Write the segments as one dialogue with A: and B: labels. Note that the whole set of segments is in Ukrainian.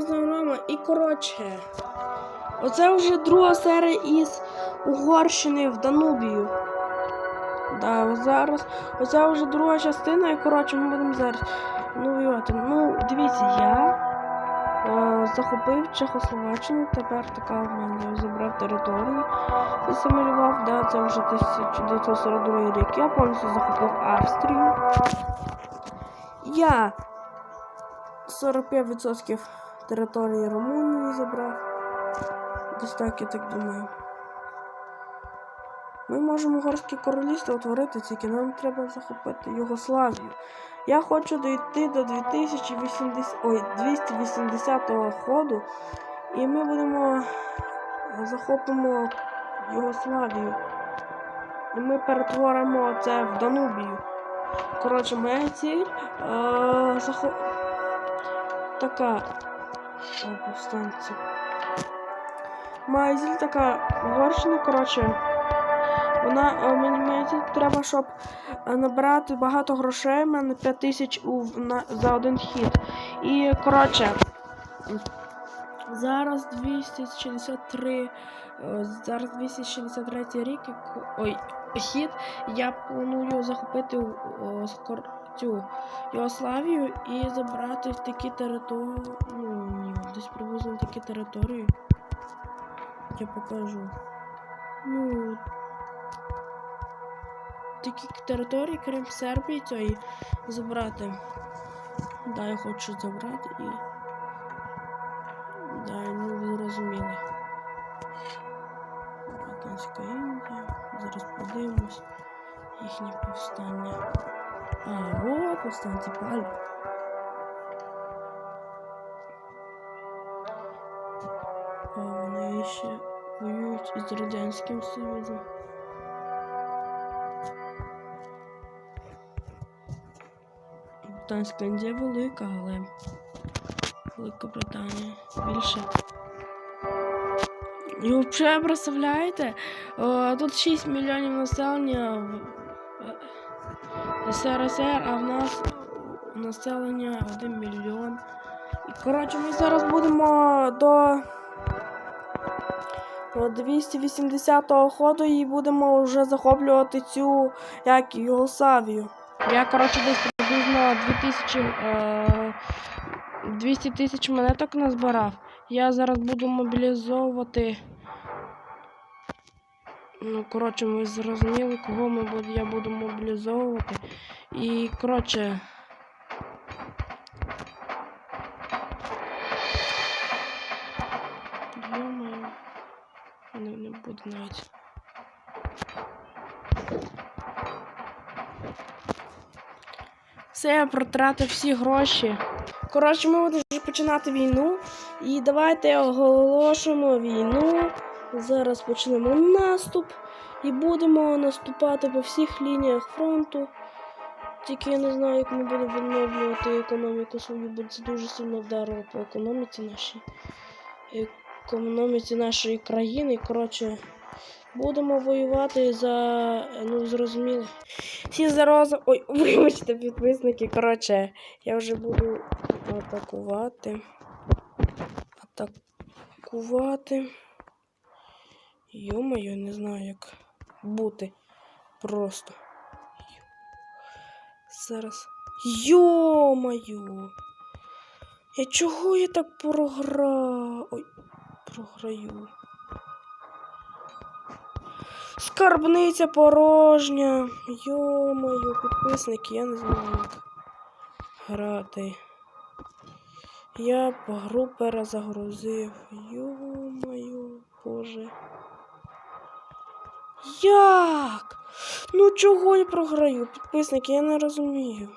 A: Рома. І коротше. Оце вже друга серія із Угорщини в Данубію. Да, зараз. Оце вже друга частина, і коротше, ми будемо зараз. Ну. Ну, дивіться, я е, захопив Чехословаччину, тепер така в мене забрав територію. Засимулював, да, це вже 1942 рік. Я повністю захопив Австрію. Я 45% території Румунії забрав. Десь так, я так думаю. Ми можемо угорське королівство утворити, тільки нам треба захопити Югославію. Я хочу дійти до 2080, ой, 280-го ходу, і ми будемо захопимо Югославію. І ми перетворимо це в Данубію. Коротше, моя ціль е, захоп... така повстанці. Ціль така Угорщина, коротше. Вона е, мені треба, щоб е, набирати багато грошей. У мене 5 тисяч за один хід. І коротше, зараз 263. е, Зараз 263 рік. Ой, хід. Я планую захопити о, скор- цю Югославію і забрати в такі території. Ну, ні, десь приблизно такі території. Я покажу. Ну, такі території, крім Сербії, цієї забрати. Да, я хочу забрати і. Да, ну зрозуміли. Британська Індія. Зараз подивимось їхнє повстання. А, о, повстанці палі. А вони ще воюють із Радянським Союзом. Британська Індія велика, але Велика Британія більше. І взагалі, представляєте, тут 6 мільйонів населення е, СРСР, а в нас населення 1 мільйон. І коротше, ми зараз будемо до, до 280-го ходу і будемо вже захоплювати цю як Югославію. Я, коротше, десь приблизно 2000, е, 200 тисяч монеток назбирав. Я зараз буду мобілізовувати. Ну, коротше, ми зрозуміли, кого ми буд, я буду мобілізовувати. І, коротше. Йо-моє. Не, не буду навіть. Все, я протратив всі гроші. Коротше, ми будемо починати війну. І давайте оголошуємо війну. Зараз почнемо наступ. І будемо наступати по всіх лініях фронту. Тільки я не знаю, як ми будемо відновлювати економіку свою, бо це дуже сильно вдарило по економіці нашій. Економіці нашої країни. Коротше, будемо воювати за. Ну, зрозуміло. Всі зарази. Ой, вибачте, підписники. Коротше, я вже буду атакувати. Атакувати. Йо-моє, не знаю, як бути. Просто. Зараз. Йо-моє! Я чого я так програв? Ой, програю. Скарбниця порожня. Йо-моє, підписники, я не знаю, як грати. Я гру перезагрузив. Йо-моє, Як? Ну чого я програю? Підписники, я не розумію.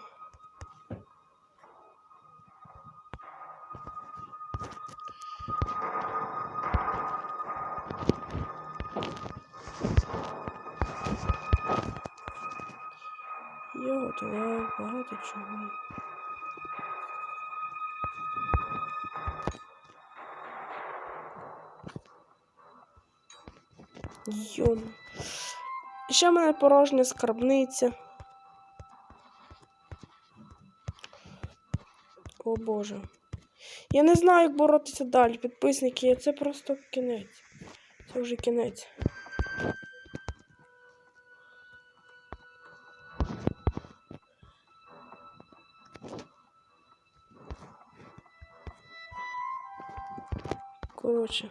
A: Я готував багато чого. Йом. Ще в мене порожня скарбниця. О Боже. Я не знаю, як боротися далі. Підписники, це просто кінець. Це вже кінець. Коротше.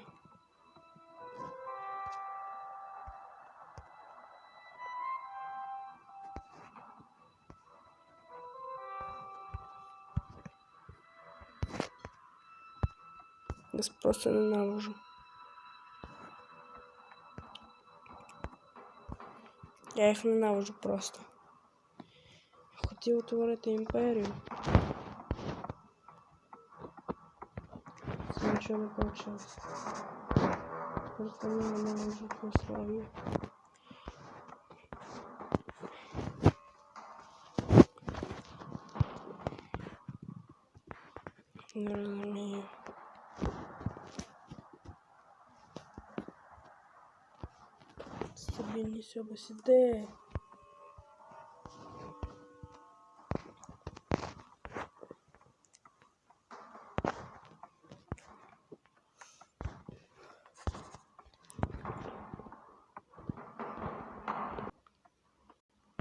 A: Я просто ненавижу. Я їх ненавижу просто. Хотів утворити імперію. Це нічого не вийшло. Просто не ненавижу Югославію. Не Стабільність області. Де?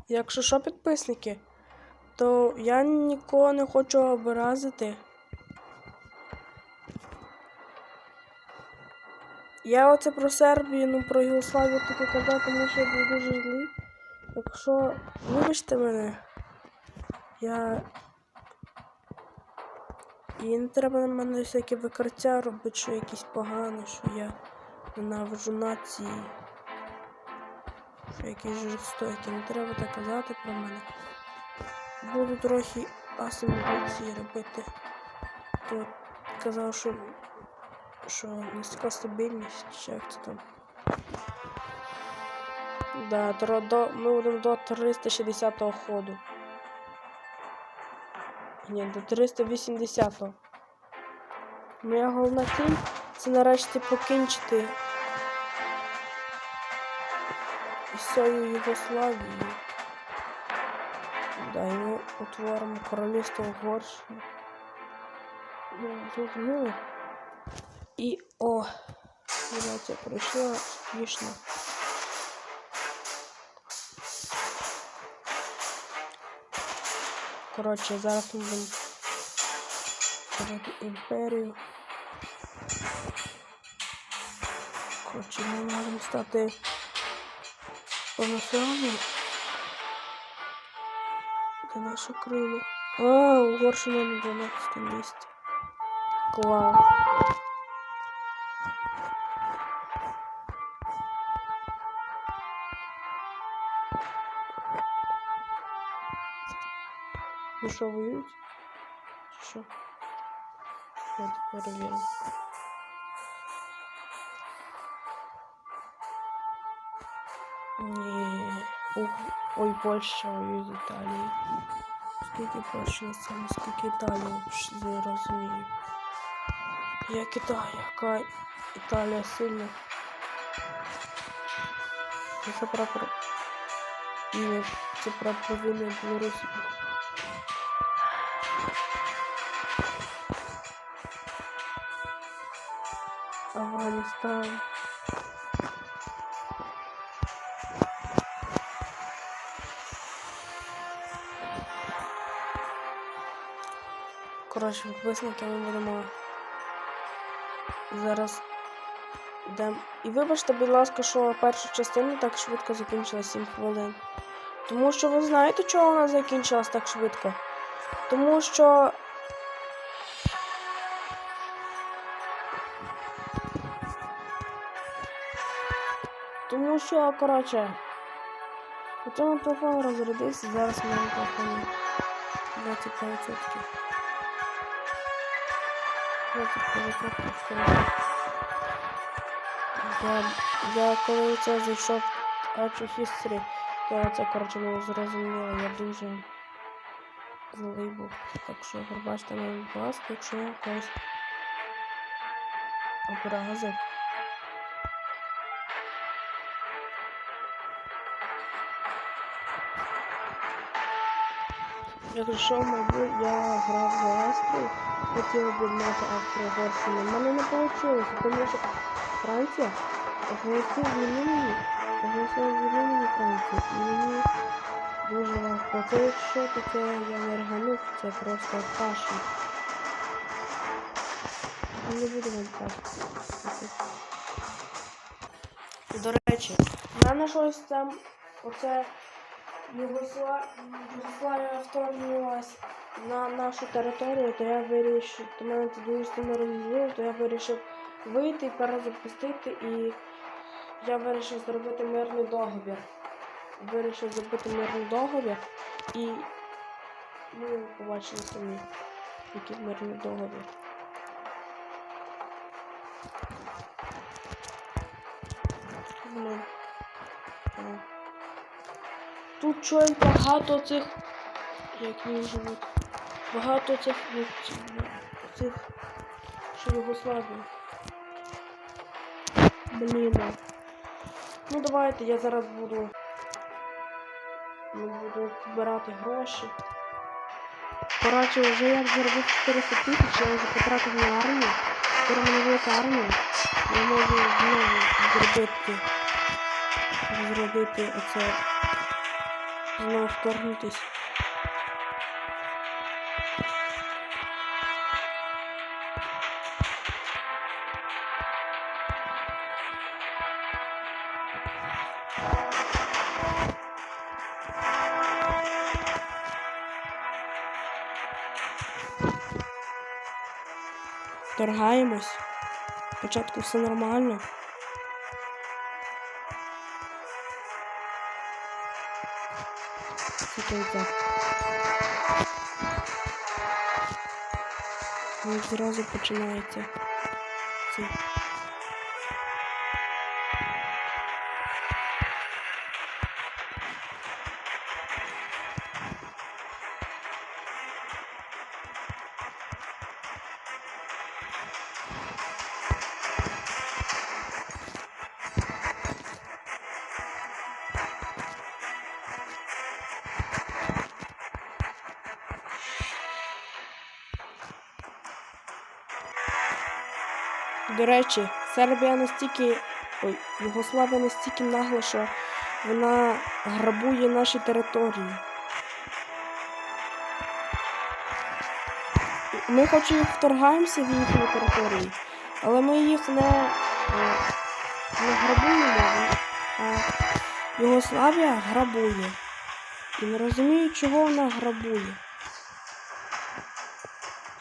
A: Якщо що, підписники, то я нікого не хочу образити. Я оце про Сербію, ну про Югославію таке казав, тому що я був дуже злий. Якщо вибачте мене, я. І не треба на мене всякі викриття робити, що якісь погані, що я ненавиджу нації. Що якісь жорстокі. Не треба так казати про мене. Буду трохи асиміляції робити. То казав, що що низька стабільність, чи як це там. Да, до, до, ми будемо до 360-го ходу. Ні, до 380-го. Моя головна ціль це нарешті покінчити із цією Югославією. Да, і ми утворимо королівство Угорщини. Ну, зрозуміло. І о, операція пройшла успішно. Коротше, зараз ми будемо створити імперію. Коротше, ми можемо стати повноцінним. Де наша крило? А, Угорщина на 12 місці. Клас. Ну що, воюють? Що? Давайте перевіримо. Ні. Ой, Польща воює з Італією. Скільки Польща на цьому, скільки Італія не розумію. Як Італія, яка Італія сильна. Це прапор. Ні, це прапор війни Білорусі. Афганистан. Коротше, підписники ми будемо зараз йдемо. І вибачте, будь ласка, що перша частина так швидко закінчилась 7 хвилин. Тому що ви знаєте, чого вона закінчилась так швидко? Тому що що, коротше, у цьому телефон розрядився, зараз в мене телефоні 25%. 25%, коротше. Я, я коли це зайшов Arch History, то це, коротше, не зрозуміла, я дуже злий був. Так що, пробачте мене, будь ласка, якщо я когось образив. Якщо, мабуть, я грав за Естру, хотів мати Австро-Угорщину. У мене не вийшло, тому що Франція оголосила війну оголосила війну Франції. І мені дуже легко. Це якщо то я не рганув, це просто каша. Не буду вам казати. До речі, в мене щось там, оце. Югославія вторгнулась на нашу територію, то я вирішив, то мене це дуже сильно розізлило, то я вирішив вийти, перезапустити і я вирішив зробити мирний договір. Вирішив зробити мирний договір і ну, побачили самі, який мирний договір. Ну. Тут щось багато цих. Як вони живуть? Багато цих цих що Югославії. Блін. Ну давайте я зараз буду. Ну, буду збирати гроші. Коротше, вже я заробив 400 тисяч, я вже потратив на армію. Тепер мене велика армія. Я можу знову зробити. Зробити оце знову вторгнутись. Торгаємось. Спочатку все нормально. Так. Ну, зразу починається. До речі, Сербія настільки. Ой, Югославія настільки нагла, що вона грабує наші території. Ми хоч і вторгаємося в їхні території, але ми їх не, е, не грабуємо, а Югославія грабує. І не розумію, чого вона грабує.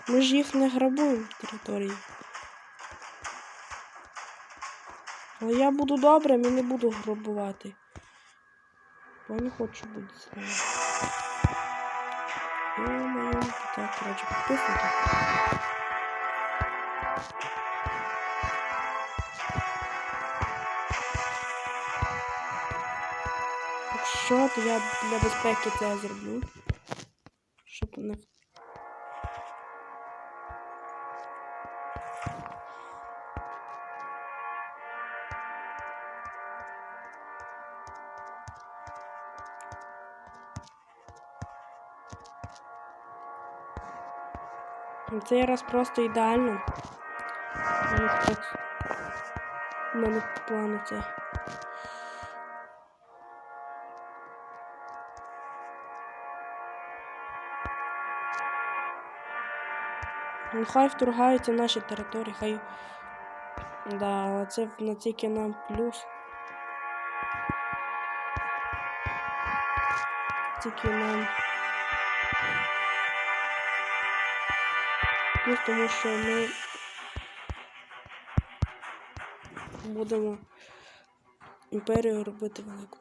A: Ми ж їх не грабуємо в території. Але я буду добрим і не буду грабувати. Бо не хочу бути з ними. Ё-моё, Так, коротше, підписники. Якщо, то я для безпеки це зроблю. Щоб не Цей раз просто ідеально. У мене У плану це. Ну, хай вторгаються наші території, хай. Да, але це на тільки нам плюс. Тільки нам. Плюс тому що ми будемо імперію робити велику.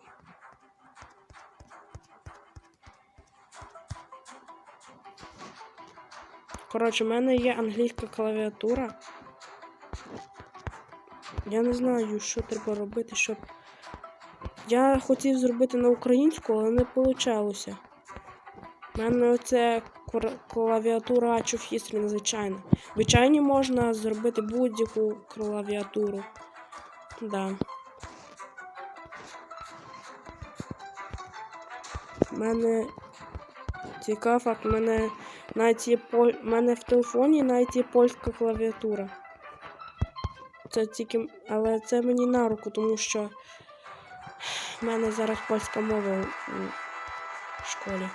A: Коротше, в мене є англійська клавіатура. Я не знаю, що треба робити, щоб. Я хотів зробити на українську, але не вийшло. У мене оце клавіатура History незвичайна. Звичайно, можна зробити будь-яку клавіатуру. Да. У мене Цікавий факт, мене навіть є поль... мене в телефоні навіть є польська клавіатура. Це тільки. Але це мені на руку, тому що в мене зараз польська мова у школі.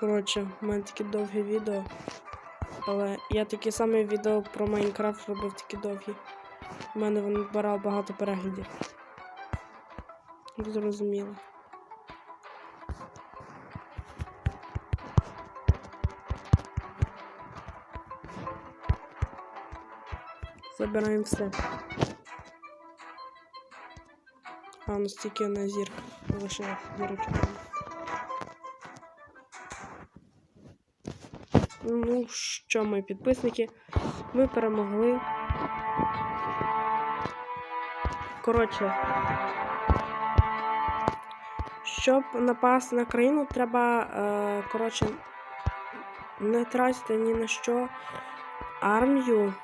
A: Коротше, в мене таке довге відео. Але я таке саме відео про Майнкрафт робив такі довгі. У мене воно набирало багато переглядів. Зрозуміло. Забираємо все. А, у нас тільки одна зірка. Лише зірочка. Ну що, мої підписники, ми перемогли. Коротше, щоб напасти на країну, треба, е, коротше, не тратити ні на що армію.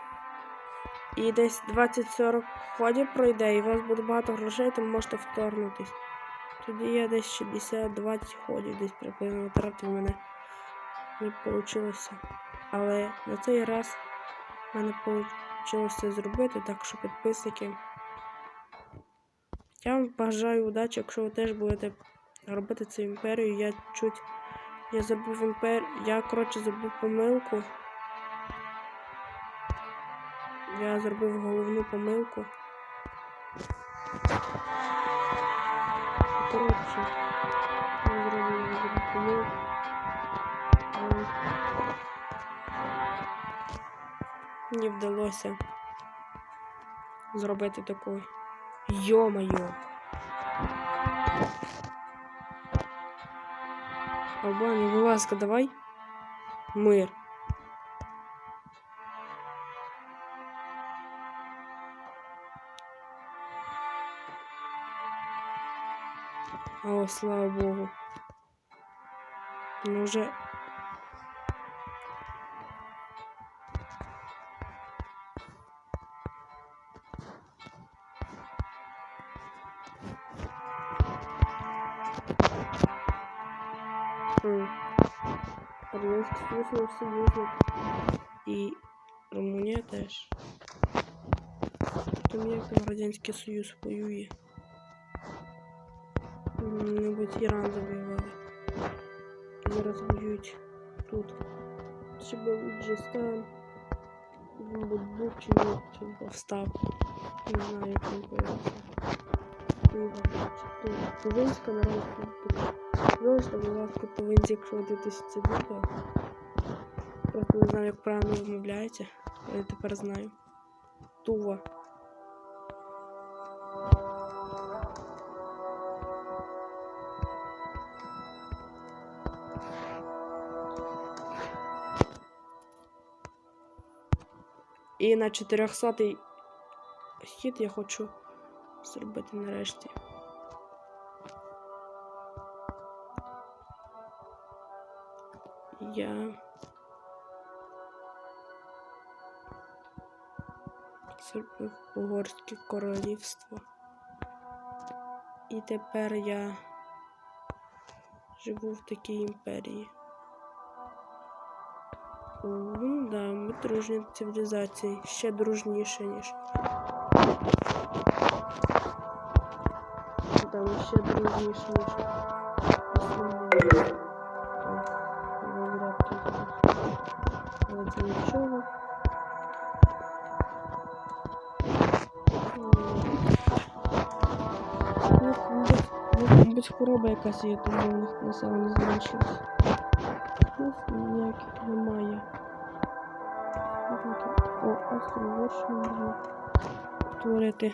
A: І десь 20-40 ходів пройде, і у вас буде багато грошей, то можете вторгнутись. Тоді я десь 60-20 ходів десь приблизно втратив мене не вийшло. Але на цей раз в мене вийшло зробити, так що підписники. Я вам бажаю удачі, якщо ви теж будете робити цю імперію. Я чуть я забув імпер... Я, коротше, забув помилку. Я зробив головну помилку. Коротше, я зробив головну помилку. Мені вдалося зробити таку. Йо-моє. Албанія, будь ласка, давай. Мир. О, слава Богу. Ну вже Там як там Радянський Союз воює. М, Мабуть, Іран завоювали. Зараз воюють тут. Чи Балуджистан. Мабуть, був чи ні, чи повстав. Не знаю, як він появився. Тувинська народна республіка. Залиште, будь ласка, повинці, якщо ви дивитесь це відео. Просто не знаю, як правильно вимовляється, але тепер знаю. Тува. І на 400 хід я хочу зробити нарешті. Я зробив Угорське королівство. І тепер я живу в такій імперії. О, Ну да, ми дружні цивілізації, ще дружніше, ніж. Там ще дружніше, ніж. Росія. Волград тут. Але це нічого. Ну, мабуть, мабуть, хвороба якась є, тому у них населення зменшилось. Ну, ніяких немає. О, Австро-Угорщину можна створити.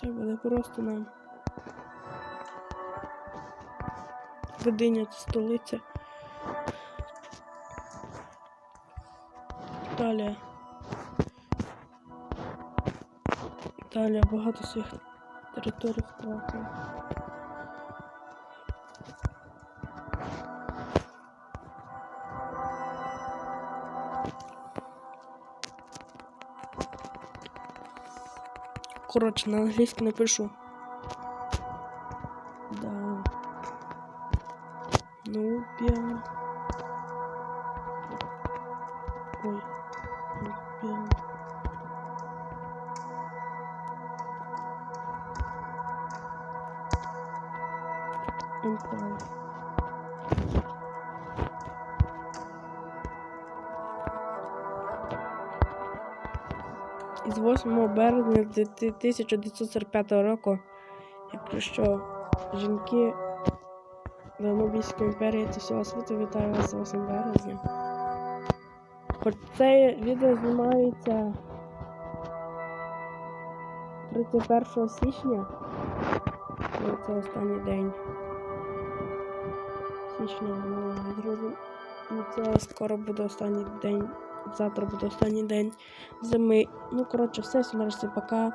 A: Це буде просто нам. Видиня столиця. Італія. Італія багато своїх територій втратила. Коротше, на англійській напишу. 8 березня 1945 року, якщо жінки Данубійської імперії та всього світу вітаю вас 8 березня. Хоч це відео знімається 31 січня. Ну, Це останній день. Січня, ну, друзі. Це скоро буде останній день. Завтра буде останній день зими. Ну, коротше, все, все нарешті пока.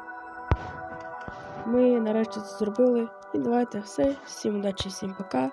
A: Ми нарешті це зробили. І давайте все. Всім удачі, всім пока.